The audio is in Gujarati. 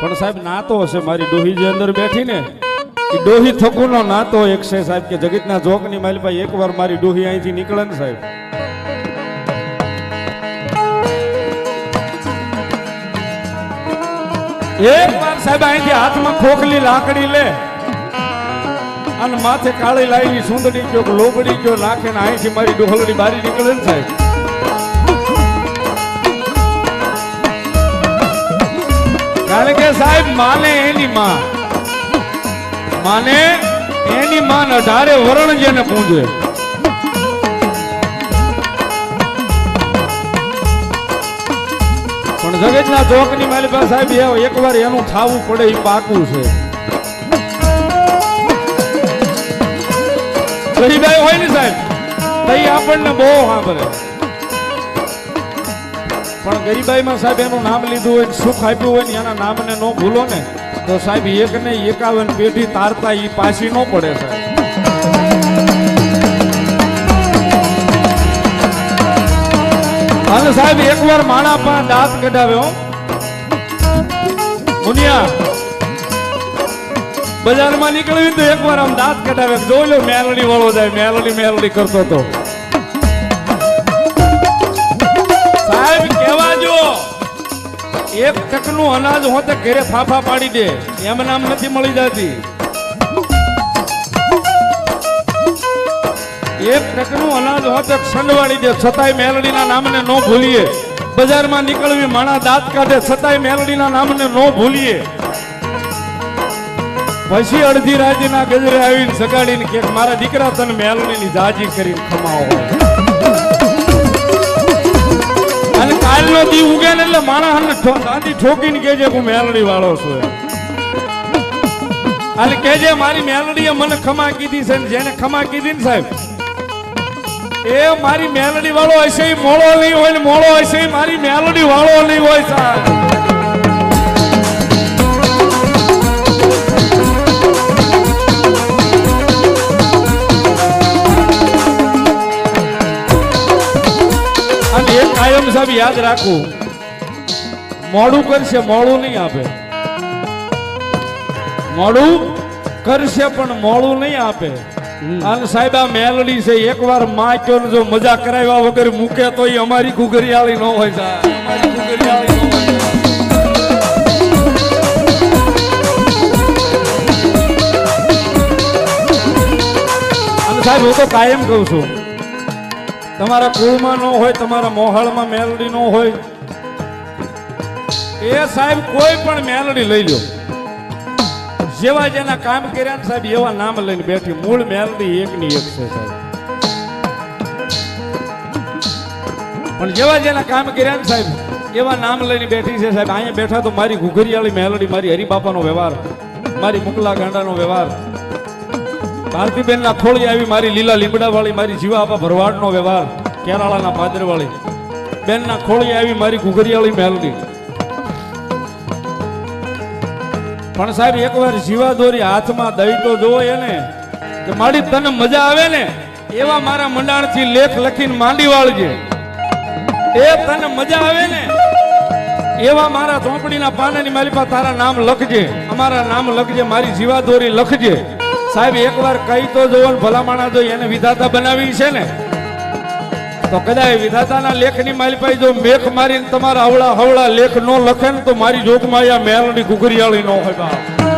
પણ સાહેબ, નાતો હશે મારી ડોહી જે અંદર બેઠી ને એ ડોહી થકુનો નાતો એક છે સાહેબ, કે જગતના જોકની એક એકવાર મારી ડોહી અહીંથી નીકળે ને સાહેબ. એક વાર સાહેબ અહીંથી હાથમાં ખોખલી લાકડી લે. અને માથે કાળી લાવી સુંદરી કયો લોબડી કયો નાખે ને અહીંથી મારી ડોહલડી બારી નીકળે ને સાહેબ. સાહેબ, માને એની માં માને એની માન અઢારે વરણ જેને પૂંજે. પણ જગતના ચોકની માલિકા સાહેબ, એ એકવાર એનું થાવું પડે એ પાકું છે. ગરીબાઈ હોય ને સાહેબ? તઈ આપણને બહુ સાંભળે. પણ ગરીબાઈમાં સાહેબ એનું નામ લીધું હોય સુખ આપ્યું હોય ને એના નામને ન ભૂલો ને, તો સાહેબ એક ને એકાવન પેઢી તારતા એ પાછી ન પડે સાહેબ. અને સાહેબ, એકવાર માણા પણ દાંત કઢાવ્યો મુનિયા, બજારમાં નીકળ્યું તો એકવાર આમ દાંત કઢાવે. જોઈ લો, મેલડી વાળો જાય, મેલડી મેલડી કરતો તો. એક ટકનું અનાજ હોતે ઘરે ફાફા પાડી દે. એમ નામ નથી મળી જતી. એક ટકનું અનાજ હોતે સંડવાડી દે. છતાંય મેલડીના નામને ન ભૂલીએ. બજારમાં નીકળવી માણા દાંત કાઢે, છતાંય મેલડીના નામને ન ભૂલીએ. પછી અડધી રાજીના ગજરે આવીને સગાડીને કે મારા દીકરા તને મેલડીની જાજી કરીને ખમાવો. કાલનો દી ઉગે ને એટલે માણસ દાંતી ઠોકીને કેજે હું મેલડી વાળો છું એમ. કેજે મારી મેલડીએ મને ખમા કીધી છે જેને ખમા કીધી ને સાહેબ, એ મારી મેલડી વાળો હશે મોળો નહીં હોય ને મોળો હશે મારી મેલડી વાળો નહીં હોય સાહેબ સાહેબ યાદ રાખવું મોડું કરશે મોડું નહીં આપે. મોડું કરશે પણ મોડું નહીં આપે. અને સાહેબ આ મેલડી છે એકવારમાં કયો ને જો મજા કરાવ્યા વગર મૂકે તો એ અમારી ઘુઘરિયાળી ન હોય સાહેબ. અમારી ઘુઘરિયાળી ન હોય સાહેબ. અને સાહેબ હું તો કાયમ કહું છું તમારા કુળમાં ન હોય, તમારા મોહાળમાં મેલડી ન હોય. એ સાહેબ કોઈ પણ મેલડી લઈ લો જેવા જેના કામ કર્યા સાહેબ, એવા નામ લઈને બેઠી. મૂળ મેલડી એકની એક છે સાહેબ. પણ જેવા જેના કામ કર્યા સાહેબ, એવા નામ લઈને બેઠી છે સાહેબ. અહીંયા બેઠા તો મારી ઘુઘરિયાળી મેલડી, મારી હરિબાપાનો વ્યવહાર, મારી મુકલા ગાંડાનો વ્યવહાર. ભારતીબેન ના થોડી આવી મારી લીલા લીમડા વાળી મારી જીવા આપા ભરવાડનો વ્યવહાર કેરાળાના પાદર વાળી બેન ના ખોળી આવી મારી ઘુઘરિયાળી મહેલની પણ સાહેબ, એકવાર જીવા દોરી હાથમાં દઈ તો જોવો એને, કે મારી તને મજા આવે ને, એવા મારા મંડાણથી લેખ લખીને માંડી વાળજે. એ તને મજા આવે ને, એવા મારા ચોપડીના પાનાની મારી પાસે તારા નામ લખજે. અમારા નામ લખજે, મારી જીવા દોરી લખજે. સાહેબ, એકવાર કહી તો જોવો ને, ભલામણા જો એને વિધાતા બનાવી છે ને, તો કદાચ વિધાતાના લેખની માલ પાઈ જો મેખ મારીને તમારા હવળા હવળા લેખ નો લખે ને, તો મારી જોગમાં આ મેલની ઘુઘરિયાળી ન હોય